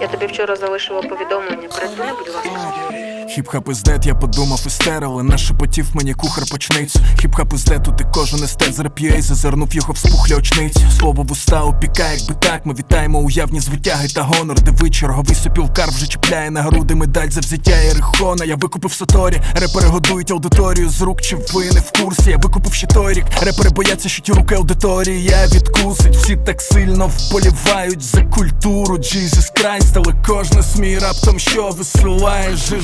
Я тобі вчора залишила повідомлення. Передзвони, будь ласка. Хіп-хап іздет, я подумав істер, але не шепотів мені кухар почницю. Хіп-хап іздет, тут і кожен естет зрап'є і зазирнув його в спухлі очниці. Слово в уста опікає, якби так. Ми вітаємо уявні звитяги та гонор. Диви, черговий сопілкар вже чіпляє на груди медаль за взяття Єрихона. Я викупив Саторі, репери годують аудиторію з рук, чи ви не в курсі. Я викупив ще той рік. Репери бояться, що ті руки аудиторії я відкусить. Всі так сильно вполівають за культуру. Jesus Christ, але кожен смій раптом що висилає же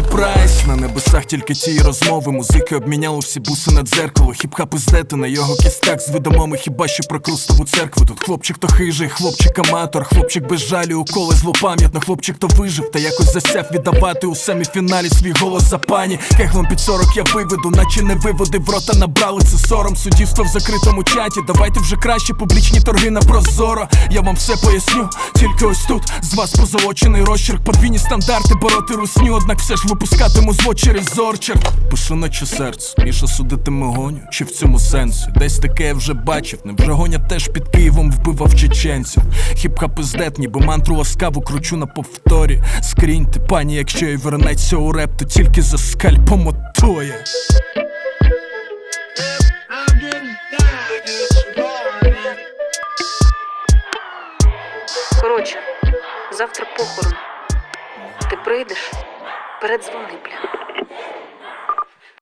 жирний прайс. На небесах тільки ті розмови. Музики обміняли всі буси на дзеркало. Хіп-хап іздети на його кістах з видомоми хіба що про крустову церкву. Тут хлопчик то хижий, хлопчик аматор, хлопчик без жалю, уколи злопам'ятно, хлопчик то вижив, та якось засяв віддавати у семіфіналі свій голос за пані. Кеглом під 40 я виведу, наче не виводив рота, набрали це сором. Суддівство в закритому чаті. Давайте вже краще публічні торги на прозоро. Я вам все поясню, тільки ось тут з вас позолочений розчерк, подвійні стандарти, бороти русню, однак все ж випускатиму зло через зорчер. Пишу наче серце, Міша судитиме гоню, чи в цьому сенсі? Десь таке я вже бачив, невже гоня теж під Києвом вбивав чеченців. Хіп-хап іздет, ніби мантру ласкаву кручу на повторі. Скріньте, пані, якщо й вернеться у реп, то тільки за скальпом отоє. Коротше, завтра похорон. Ти прийдеш? Передзвони, бля.